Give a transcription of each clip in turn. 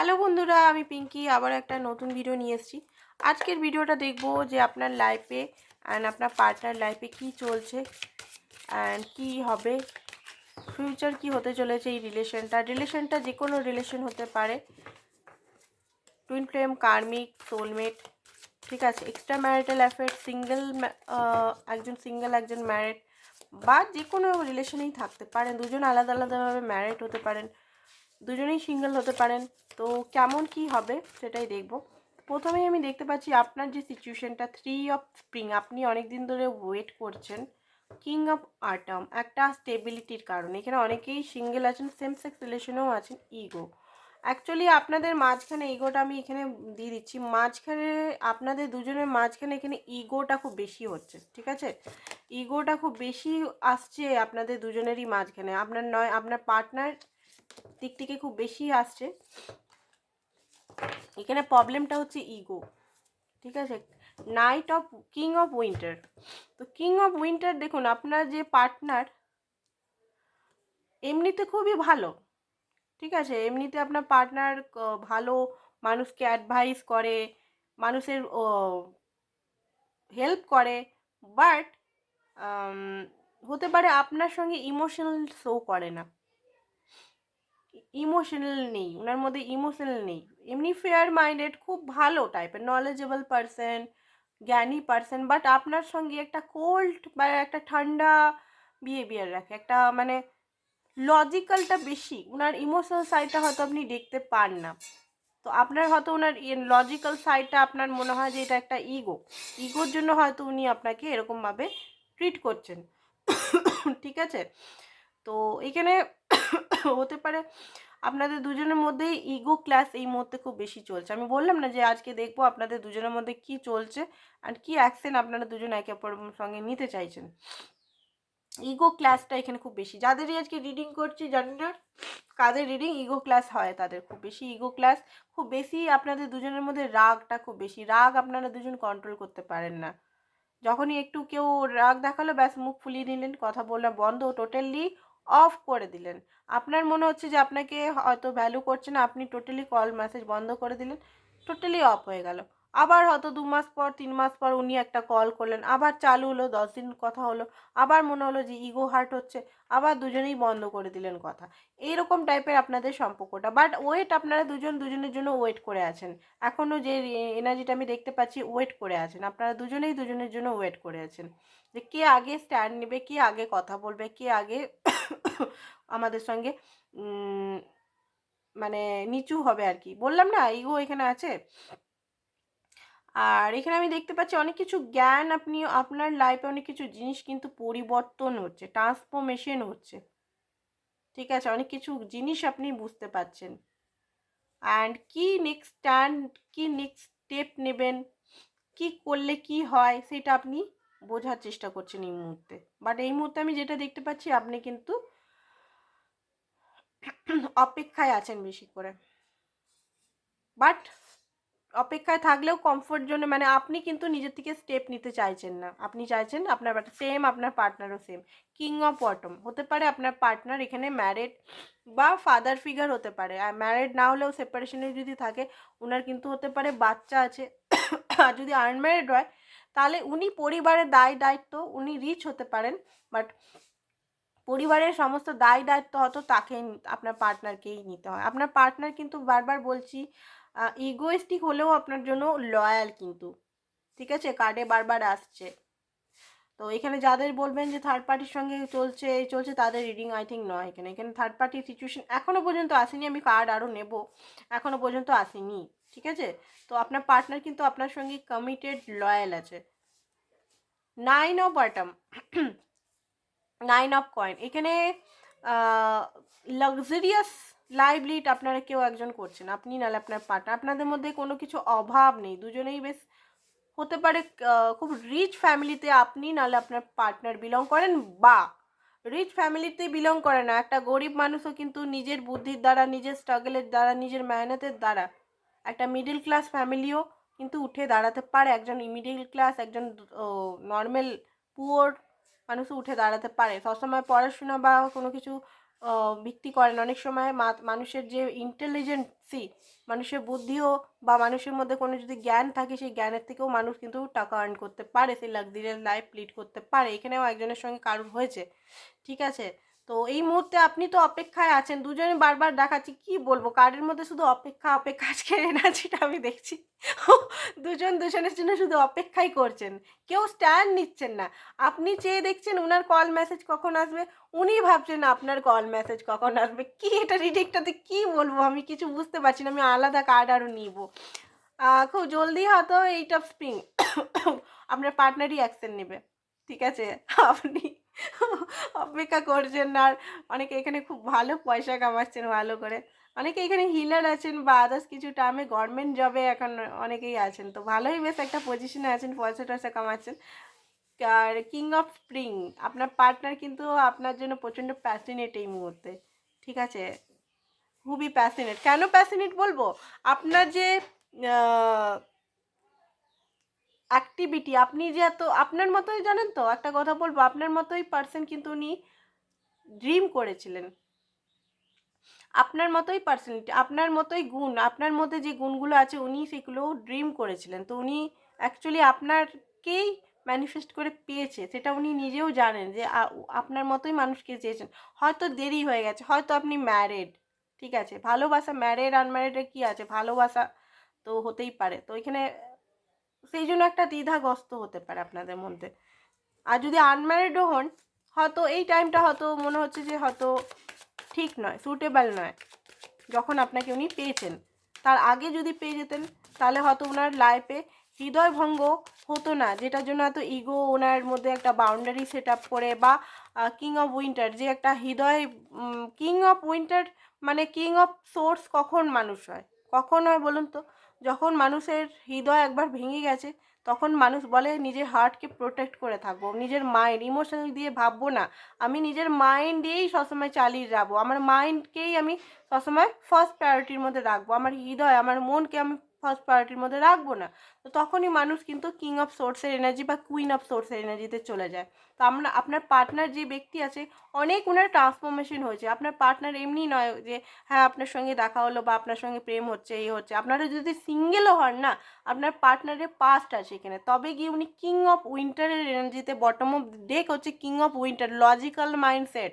Hello বন্ধুরা, আমি পিঙ্কি, আবার একটা নতুন ভিডিও নিয়ে এসেছি। আজকের ভিডিওটা দেখব যে আপনার লাইফে অ্যান্ড আপনার পার্টনার লাইফে কি চলছে অ্যান্ড কি হবে ফিউচার কি হতে চলেছে এই রিলেশনটা রিলেশনটা যে কোনো রিলেশন হতে পারে। টুইন ফ্লেম কার্মিক সোলমেট ঠিক আছে এক্সট্রা ম্যারিটাল অ্যাফেয়ার সিঙ্গেল একজন সিঙ্গেল একজন ম্যারিড বা যে কোনো রিলেশনেই থাকতে পারেন। দুজন আলাদা আলাদাভাবে ম্যারিড হতে পারেন। দুজনেই সিঙ্গেল হতে পারেন। তো কেমন কি হবে সেটাই দেখব। প্রথমেই আমি দেখতে পাচ্ছি আপনার যে সিচুয়েশনটা থ্রি অফ স্প্রিং আপনি অনেক দিন ধরে ওয়েট করছেন কিং অফ আটাম একটা স্টেবিলিটির কারণে। এখানে অনেকেই সিঙ্গেল আছেন সেম সেক্স রিলেশনেও আছেন ইগো অ্যাকচুয়ালি আপনাদের মাঝখানে ইগোটা আমি এখানে দিয়ে দিচ্ছি। মাঝখানে, আপনাদের দুজনের মাঝখানে এখানে ইগোটা খুব বেশি হচ্ছে, ঠিক আছে? ইগোটা খুব বেশি আসছে আপনাদের দুজনেরই মাঝখানে। আপনার নয়, আপনার পার্টনার দিক থেকে খুব বেশি আসছে। এখানে প্রবলেমটা হচ্ছে ইগো ঠিক আছে? Knight of king of winter তো কিং অফ উইন্টার দেখুন, আপনার যে পার্টনার এমনিতে খুবই ভালো, ঠিক আছে? এমনিতে আপনার পার্টনার ভালো, মানুষকে অ্যাডভাইস করে, মানুষের হেল্প করে বাট হতে পারে আপনার সঙ্গে ইমোশনাল শো করে না। ইমোশনাল নেই ওনার মধ্যে ইমোশনাল নেই। এমনি ফেয়ার মাইন্ডেড খুব ভালো টাইপের নলেজেবল পারসন জ্ঞানী পারসন বাট আপনার সঙ্গে একটা কোল্ড বা একটা ঠান্ডা বিহেভিয়ার রাখে, একটা মানে লজিক্যালটা বেশি ওনার ইমোশনাল সাইডটা হয়তো আপনি দেখতে পান না। তো আপনার হয়তো ওনার লজিক্যাল সাইডটা আপনার মনে হয় যে এটা একটা ইগো ইগোর জন্য হয়তো উনি আপনাকে এরকমভাবে ট্রিট করছেন। ঠিক আছে? তো এখানে হতে পারে। আপনাদের দুজনের মধ্যেই ইগো ক্লাস এই মুহূর্তে খুব বেশি চলছে। আমি বললাম না যে আজকে দেখব আপনাদের দুজনের মধ্যে কি চলছে আর কি অ্যাকশন আপনারা দুজন একে অপরের সঙ্গে নিতে চাইছেন। ইগো ক্লাসটা এখানে খুব বেশি। যাদেরই আজকে রিডিং করছি জানি না কাদের রিডিং ইগো ক্লাস হয় তাদের খুব বেশি। ইগো ক্লাস খুব বেশি আপনাদের দুজনের মধ্যে রাগটা খুব বেশি। রাগ আপনারা দুজন কন্ট্রোল করতে পারেন না। যখনই একটু কেউ রাগ দেখাল, ব্যাস মুখ ফুলিয়ে নিলেন, কথা বললাম বন্ধ টোটালি অফ করে দিলেন। আপনার মনে হচ্ছে যে আপনাকে হয়তো ভ্যালু করছে না, আপনি টোটালি কল মেসেজ বন্ধ করে দিলেন টোটালি অফ হয়ে গেল। আবার হয়তো দু মাস পর, তিন মাস পর উনি একটা কল করলেন, আবার চালু হলো, দশ দিন কথা হলো, আবার মনে হলো যে ইগো হার্ট হচ্ছে, আবার দুজনেই বন্ধ করে দিলেন কথা। এইরকম টাইপের আপনাদের সম্পর্কটা। বাট ওয়েট আপনারা দুজন দুজনের জন্য ওয়েট করে আছেন। এখনও যে এনার্জিটা আমি দেখতে পাচ্ছি ওয়েট করে আছেন। আপনারা দুজনেই দুজনের জন্য ওয়েট করে আছেন। যে কে আগে স্ট্যান্ড নেবে, কে আগে কথা বলবে, কে আগে আমাদের সঙ্গে মানে নিচু হবে আর কি। বললাম না, ইগো এখানে আছে। আর এখানে আমি দেখতে পাচ্ছি অনেক কিছু জ্ঞান আপনি, আপনার লাইফে অনেক কিছু জিনিস কিন্তু পরিবর্তন হচ্ছে ট্রান্সফরমেশন হচ্ছে। ঠিক আছে, অনেক কিছু জিনিস আপনি বুঝতে পাচ্ছেন। অ্যান্ড কি নেক্সট স্ট্যান্ড কি নেক্সট স্টেপ নেবেন, কি করলে কি হয়, সেটা আপনি বোঝার চেষ্টা করছেন এই মুহূর্তে। বাট এই মুহূর্তে আমি যেটা দেখতে পাচ্ছি, আপনি কিন্তু অপেক্ষায় আছেন বেশি করে। বাট অপেক্ষায় থাকলেও কমফোর্ট জোনে মানে আপনি কিন্তু নিজের থেকে স্টেপ নিতে চাইছেন না। আপনি চাইছেন আপনার সেম আপনার পার্টনারও সেম কিং অফ অটম হতে পারে আপনার পার্টনার এখানে ম্যারেড বা ফাদার ফিগার হতে পারে। আর ম্যারেড না হলেও সেপারেশনে যদি থাকে ওনার কিন্তু হতে পারে বাচ্চা আছে। আর যদি আনম্যারিড হয়, তাহলে উনি পরিবারের দায় দায়িত্ব উনি রিচ হতে পারেন। বাট পরিবারের সমস্ত দায় দায়িত্ব হয়তো তাকে আপনার পার্টনারকেই নিতে হয়। আপনার পার্টনার কিন্তু বারবার বলছি ইগোয়েস্টিক হলেও আপনার জন্য লয়াল কিন্তু। ঠিক আছে? কার্ডে বারবার আসছে। তো এখানে যাদের বলবেন যে থার্ড পার্টির সঙ্গে চলছে চলছে তাদের রিডিং আই থিঙ্ক নয় এখানে। এখানে থার্ড পার্টির সিচুয়েশন এখনও পর্যন্ত আসেনি, আমি কার্ড আরও নেব। এখনও পর্যন্ত আসেনি। ঠিক আছে? তো আপনার পার্টনার কিন্তু আপনার সঙ্গে কমিটেড লয়াল আছে। Nine of bottom nine of coin এখানে লাক্সারিয়াস লাইভ লিড আপনারা কেউ একজন করছেন। আপনি নাহলে আপনার পার্টনার আপনাদের মধ্যে কোনো কিছু অভাব নেই। দুজনেই বেশ হতে পারে খুব রিচ ফ্যামিলিতে আপনি নাহলে আপনার পার্টনার বিলং করেন বা রিচ ফ্যামিলিতে বিলং করে না। একটা গরিব মানুষও কিন্তু নিজের বুদ্ধির দ্বারা, নিজের স্ট্রাগলের দ্বারা, নিজের মেহনতের দ্বারা একটা মিডিল ক্লাস ফ্যামিলিও কিন্তু উঠে দাঁড়াতে পারে। একজন মিডিল ক্লাস একজন নর্মাল পুয়ার মানুষও উঠে দাঁড়াতে পারে। সবসময় পড়াশোনা বা কোনো কিছু ভিত্তি করেন। অনেক সময় মানুষের যে ইন্টেলিজেন্সি মানুষের বুদ্ধিও বা মানুষের মধ্যে কোনো যদি জ্ঞান থাকে, সেই জ্ঞানের থেকেও মানুষ কিন্তু টাকা আর্ন করতে পারে। সেই লাক্সারিয়াস লাইফ লিড করতে পারে। এখানেও একজনের সঙ্গে কারুর হয়েছে। ঠিক আছে? তো এই মুহূর্তে আপনি তো অপেক্ষায় আছেন, দুজনে বারবার দেখাচ্ছি, কি বলব? কার্ডের মধ্যে শুধু অপেক্ষা অপেক্ষা আজকে এনার্জিটা আমি দেখছি। দুজন দুজনের জন্য শুধু অপেক্ষাই করছেন, কেউ স্ট্যান্ড নিচ্ছেন না। আপনি চেয়ে দেখছেন ওনার কল মেসেজ কখন আসবে? উনি ভাবছেন আপনার কল মেসেজ কখন আসবে? কি এটা রিডিকটাতে কি বলব? আমি কিছু বুঝতে পারছি না, আমি আলাদা কার্ড আরও নিব। খুব জলদি হয়তো এইট অফ স্প্রিং, আপনার পার্টনারই অ্যাকশন নেবে, ঠিক আছে? আপনি অপেক্ষা করছেন আর অনেকে এখানে খুব ভালো পয়সা কামাচ্ছেন ভালো করে। অনেকে এখানে হিলার আছেন বা আদার্স কিছু টার্মে গভর্নমেন্ট জবে এখন অনেকেই আছেন। তো ভালোই বেশ একটা পজিশনে আছেন, পয়সা টয়সা কামাচ্ছেন। আর কিং অফ স্প্রিং আপনার পার্টনার কিন্তু আপনার জন্য প্রচণ্ড প্যাসিনেট এই মুহূর্তে। ঠিক আছে? খুবই প্যাসিনেট কেন প্যাসিনেট বলব? আপনার যে অ্যাক্টিভিটি আপনি যে এত, আপনার মতোই জানেন তো, একটা কথা বলব, আপনার মতোই পার্সন কিন্তু উনি ড্রিম করেছিলেন। আপনার মতোই পার্সোনালিটি আপনার মতোই গুণ, আপনার মধ্যে যে গুণগুলো আছে উনি সেগুলো ড্রিম করেছিলেন। তো উনি অ্যাকচুয়ালি আপনারকেই ম্যানিফেস্ট করে পেয়েছে, সেটা উনি নিজেও জানেন যে আপনার মতোই মানুষকে চেয়েছেন। হয়তো দেরি হয়ে গেছে, হয়তো আপনি ম্যারেড ঠিক আছে? ভালোবাসা ম্যারেড আনম্যারেডে কী আছে? ভালোবাসা তো হতেই পারে। তো এখানে সেই জন্য একটা দ্বিধাগ্রস্ত হতে পারে আপনাদের মধ্যে। আর যদি আনম্যারিডও হন, হয়তো এই টাইমটা হয়তো মনে হচ্ছে যে হয়তো ঠিক নয় সুটেবল নয়, যখন আপনাকে উনি পেয়েছেন। তার আগে যদি পেয়ে যেতেন, তাহলে হয়তো ওনার লাইফে হৃদয় ভঙ্গ হতো না, যেটার জন্য এত ইগো ওনার মধ্যে একটা বাউন্ডারি সেট আপ করে বা কিং অফ উইন্টার যে একটা হৃদয় কিং অফ উইন্টার মানে কিং অফ সোর্স কখন মানুষ হয়? কখন হয় বলুন তো? যখন মানুষের হৃদয় একবার ভেঙে গেছে, তখন মানুষ বলে নিজের হার্টকে প্রোটেক্ট করে থাকব। নিজের মাইন্ড ইমোশনাল দিয়ে ভাববো না। আমি নিজের মাইন্ড দিয়েই সবসময় চালিয়ে যাব। আমার মাইন্ডকেই আমি সবসময় ফার্স্ট প্রায়োরিটির মধ্যে রাখব। আমার হৃদয়, আমার মনকে আমি ফার্স্ট প্রায়োরিটির মধ্যে রাখব না। তো তখনই মানুষ কিন্তু কিং অফ সোর্সের এনার্জি বা কুইন অফ সোর্সের এনার্জিতে চলে যায়। তো আমরা, আপনার পার্টনার যে ব্যক্তি আছে, অনেক ওনার ট্রান্সফরমেশন হয়েছে। আপনার পার্টনার এমনি নয় যে হ্যাঁ আপনার সঙ্গে দেখা হলো বা আপনার সঙ্গে প্রেম হচ্ছে, এই হচ্ছে। আপনারা যদি সিঙ্গেলও হন না, আপনার পার্টনারের পাস্ট আছে এখানে। তবে গিয়ে উনি কিং অফ উইন্টারের এনার্জিতে বটম অফ ডেক হচ্ছে king of winter logical mindset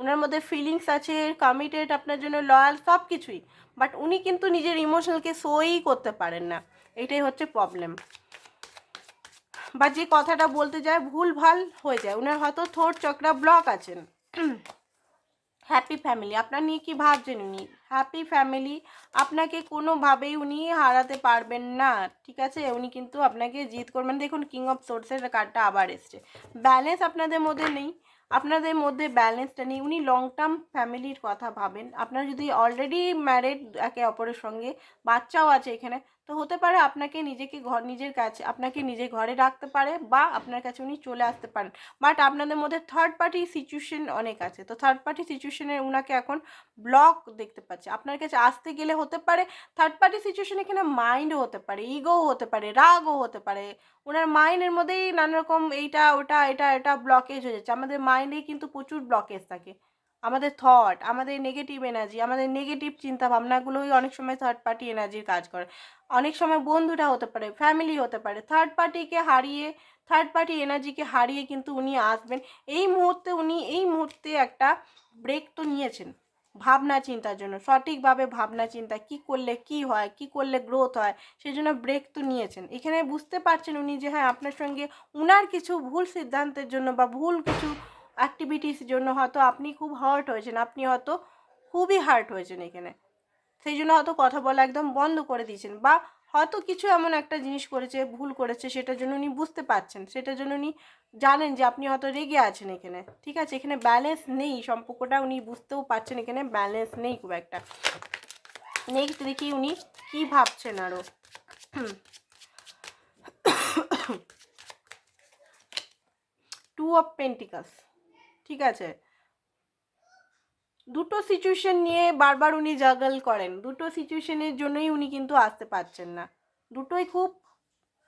ওনার মধ্যে ফিলিংস আছে কমিটেড আপনার জন্য লয়াল সব কিছুই বাট উনি কিন্তু নিজের ইমোশনালকে সোই করতে পারেন না। এটাই হচ্ছে প্রবলেম বা যে কথাটা বলতে যায়, ভুল ভালো হয়ে যায়। ওনার হয়তো থোট চক্রা ব্লক আছেন হ্যাপি ফ্যামিলি আপনার নিয়ে কি ভাবছেন উনি? হ্যাপি ফ্যামিলি আপনাকে কোনোভাবেই উনি হারাতে পারবেন না। ঠিক আছে? উনি কিন্তু আপনাকে জিত করবেন। দেখুন কিং অফ সোর্সের কার্ডটা আবার এসছে। ব্যালেন্স আপনাদের মধ্যে নেই। আপনাদের মধ্যে ব্যালেন্সটা নেই। উনি লং টার্ম ফ্যামিলির কথা ভাবেন। আপনারা যদি অলরেডি ম্যারেড একে অপরের সঙ্গে, বাচ্চাও আছে এখানে তো হতে পারে আপনাকে নিজেকে ঘর নিজের কাছে, আপনাকে নিজের ঘরে রাখতে পারে বা আপনার কাছে উনি চলে আসতে পারেন। বাট আপনাদের মধ্যে থার্ড পার্টি সিচুয়েশন অনেক আছে। তো থার্ড পার্টি সিচুয়েশনে ওনাকে এখন ব্লক দেখতে পাচ্ছে। আপনার কাছে আসতে গেলে হতে পারে থার্ড পার্টি সিচুয়েশন এখানে মাইন্ডও হতে পারে ইগোও হতে পারে রাগও হতে পারে। ওনার মাইন্ডের মধ্যেই নানা রকম এইটা, ওটা, এটা এটা ব্লকেজ হয়ে যাচ্ছে। আমাদের মাইন্ডেই কিন্তু প্রচুর ব্লকেজ থাকে। আমাদের থট আমাদের নেগেটিভ এনার্জি আমাদের নেগেটিভ চিন্তা ভাবনাগুলোই অনেক সময় থার্ড পার্টি এনার্জির কাজ করে। অনেক সময় বন্ধুরা হতে পারে ফ্যামিলি হতে পারে থার্ড পার্টিকে হারিয়ে থার্ড পার্টি এনার্জিকে হারিয়ে কিন্তু উনি আসবেন। এই মুহূর্তে উনি, এই মুহূর্তে একটা ব্রেক তো নিয়েছেন। ভাবনা চিন্তার জন্য, সঠিকভাবে ভাবনা চিন্তা, কি করলে কি হয়, কি করলে গ্রোথ হয় সেই জন্য ব্রেক তো নিয়েছেন। এখানে বুঝতে পারছেন উনি যে হ্যাঁ আপনার সঙ্গে উনার কিছু ভুল সিদ্ধান্তের জন্য বা ভুল কিছু অ্যাক্টিভিটিস জন্য হয়তো আপনি খুব হার্ট হয়েছেন, আপনি হয়তো খুবই হার্ট হয়েছেন এখানে। সেই জন্য হয়তো কথা বলা একদম বন্ধ করে দিয়েছেন বা হয়তো কিছু এমন একটা জিনিস করেছে, ভুল করেছে, সেটার জন্য উনি বুঝতে পারছেন, সেটার জন্য উনি জানেন যে আপনি হয়তো রেগে আছেন এখানে। ঠিক আছে, এখানে ব্যালেন্স নেই, সম্পর্কটা উনি বুঝতেও পারছেন এখানে ব্যালেন্স নেই খুব একটা। নেক্সট দেখি উনি কি ভাবছেন আরও টু অফ পেন্টিকাস ঠিক আছে? দুটো সিচুয়েশন নিয়ে বারবার উনি জাগল করেন। দুটো সিচুয়েশনের জন্যই উনি কিন্তু আসতে পারছেন না। দুটোই খুব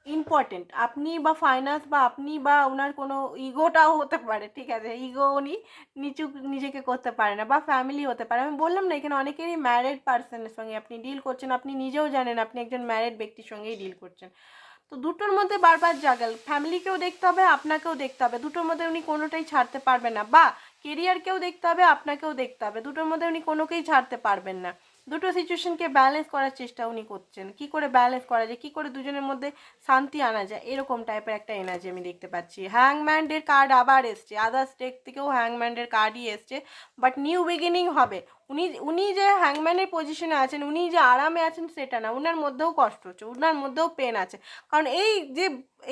ইম্পর্টেন্ট আপনি বা ফাইন্যান্স বা আপনি বা ওনার কোনো ইগোটাও হতে পারে, ঠিক আছে? ইগো উনি নিচু, নিজেকে করতে পারে না বা ফ্যামিলি হতে পারে। আমি বললাম না, এখানে অনেকেরই ম্যারিড পার্সনের সঙ্গে আপনি ডিল করছেন। আপনি নিজেও জানেন আপনি একজন ম্যারিড ব্যক্তির সঙ্গেই ডিল করছেন। তো দুটোর মধ্যে বারবার জাগাল। ফ্যামিলিকেও দেখতে হবে, আপনাকেও দেখতে হবে। দুটোর মধ্যে উনি কোনোটাই ছাড়তে পারবেন না। বা কেরিয়ারকেও দেখতে হবে, আপনাকেও দেখতে হবে। দুটোর মধ্যে উনি কোনোকেই ছাড়তে পারবেন না। দুটো সিচুয়েশনকে ব্যালেন্স করার চেষ্টা উনি করছেন। কি করে ব্যালেন্স করা যায়, কি করে দুজনের মধ্যে শান্তি আনা যায়, এরকম টাইপের একটা এনার্জি আমি দেখতে পাচ্ছি। হ্যাংম্যান্ডের কার্ড আবার এসছে। আদার্স ডেক থেকেও হ্যাংম্যান্ডের কার্ডই এসছে। বাট নিউ বিগিনিং হবে। উনি উনি যে হ্যাংম্যানের পজিশনে আছেন, উনি যে আরামে আছেন, সেটা না। উনার মধ্যেও কষ্ট হচ্ছে, উনার মধ্যেও পেন আছে। কারণ এই যে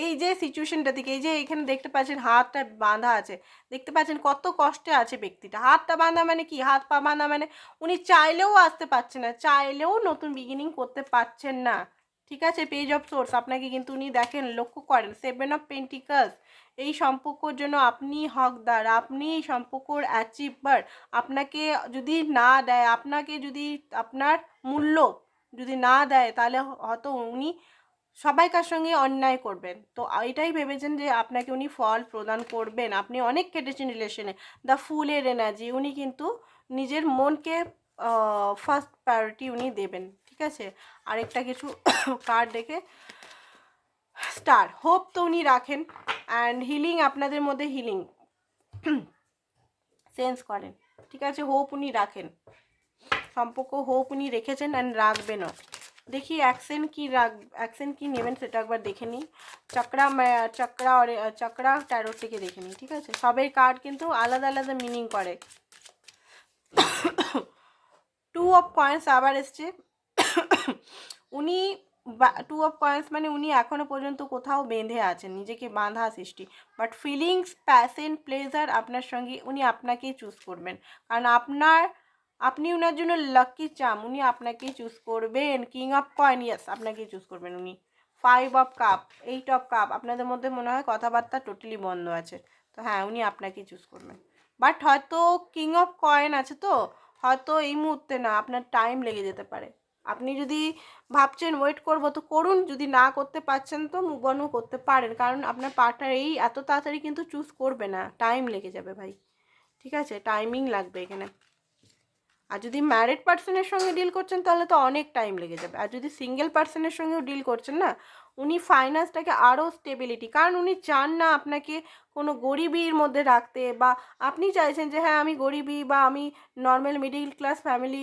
এই যে সিচুয়েশনটা থেকে এই যে এখানে দেখতে পাচ্ছেন হাতটা বাঁধা আছে, দেখতে পাচ্ছেন কত কষ্টে আছে ব্যক্তিটা। হাতটা বাঁধা মানে কি? হাত পা বাঁধা মানে উনি চাইলেও আসতে পারছেন না, চাইলেও নতুন বিগিনিং করতে পারছেন না। ঠিক আছে? পেজ অফ সোর্স আপনাকে কিন্তু উনি দেখেন, লক্ষ্য করেন। সেভেন অফ পেন্টিকাস এই সম্পর্কর জন্য আপনি হকদার, আপনি এই সম্পর্কর অ্যাচিভার আপনাকে যদি না দেয়, আপনাকে যদি আপনার মূল্য যদি না দেয়, তাহলে হয়তো উনি সবাইকার সঙ্গে অন্যায় করবেন। তো এটাই ভেবেছেন যে আপনাকে উনি ফল প্রদান করবেন। আপনি অনেক কেটেছেন রিলেশনে দ্য ফুলের এনার্জি উনি কিন্তু নিজের মনকে ফার্স্ট প্রায়োরিটি উনি দেবেন। ঠিক আছে? আরেকটা কিছু কার্ড দেখে। স্টার হোপ তো উনি রাখেন। অ্যান্ড হিলিং আপনাদের মধ্যে হিলিং সেন্স করেন। ঠিক আছে? হোপ উনি রাখেন। সম্পর্ক হোপ উনি রেখেছেন অ্যান্ড রাখবেনও দেখি অ্যাকশন কি রাখ অ্যাকশন কি নেবেন সেটা একবার দেখে নিই। চক্রা চক্রা চক্রা ট্যারো থেকে দেখে নিই, ঠিক আছে? সবের কার্ড কিন্তু আলাদা আলাদা মিনিং করে। টু অফ কয়েন্স আবার এসছে। উনি টু অফ কয়েন্স মানে উনি এখনও পর্যন্ত কোথাও বেঁধে আছেন, নিজেকে বাঁধা সৃষ্টি। বাট ফিলিংস প্যাশন প্লেজার আপনার সঙ্গে উনি আপনাকেই চুজ করবেন। কারণ আপনার, আপনি ওনার জন্য লাকি চাম উনি আপনাকেই চুজ করবেন। কিং অফ কয়েন ইয়াস আপনাকেই চুজ করবেন উনি। Five of cup eight of cup আপনাদের মধ্যে মনে হয় কথাবার্তা টোটালি বন্ধ আছে। তো হ্যাঁ উনি আপনাকেই চুজ করবেন। বাট হয়তো কিং অফ কয়েন আছে তো, হয়তো এই মুহূর্তে না, আপনার টাইম লেগে যেতে পারে। আপনি যদি ভাবছেন ওয়েট করব, তো করুন। যদি না করতে পারছেন, তো মুভ করতে পারেন। কারণ আপনার পার্টনার এই এত তাড়াতাড়ি কিন্তু চুজ করবে না। টাইম লেগে যাবে ভাই। ঠিক আছে? টাইমিং লাগবে এখানে। আর যদি ম্যারিড পার্সনের সঙ্গে ডিল করছেন, তাহলে তো অনেক টাইম লেগে যাবে। আর যদি সিঙ্গেল পার্সনের সঙ্গেও ডিল করছেন না, উনি ফাইন্যান্সটাকে আরও স্টেবিলিটি কারণ উনি চান না আপনাকে কোনো গরিবির মধ্যে রাখতে বা আপনি চাইছেন যে হ্যাঁ আমি গরিবই বা আমি নর্মাল মিডিল ক্লাস ফ্যামিলি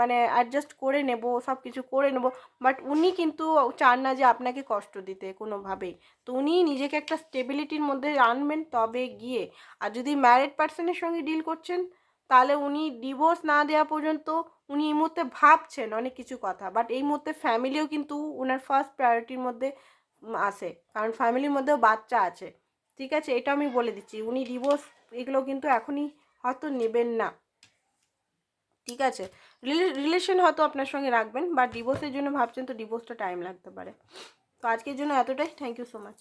মানে অ্যাডজাস্ট করে নেব সব কিছু করে নেব বাট উনি কিন্তু চান না যে আপনাকে কষ্ট দিতে কোনোভাবেই। তো উনি নিজেকে একটা স্টেবিলিটির মধ্যে আনবেন তবে গিয়ে। আর যদি ম্যারিড পার্সনের সঙ্গে ডিল করছেন তাহলে উনি ডিভোর্স না দেওয়া পর্যন্ত উনি এই মুহূর্তে ভাবছেন অনেক কিছু কথা। বাট এই মুহূর্তে ফ্যামিলিও কিন্তু ওনার ফার্স্ট প্রায়োরিটির মধ্যে আসে কারণ ফ্যামিলির মধ্যেও বাচ্চা আছে। ঠিক আছে? এটা আমি বলে দিচ্ছি। উনি ডিভোর্স এগুলো কিন্তু এখনই হয়তো নেবেন না। ঠিক আছে? রিলেশন হয়তো আপনার সঙ্গে রাখবেন। বাট ডিভোর্সের জন্য ভাবছেন তো ডিভোর্সটা টাইম লাগতে পারে। তো আজকের জন্য এতটাই। Thank you so much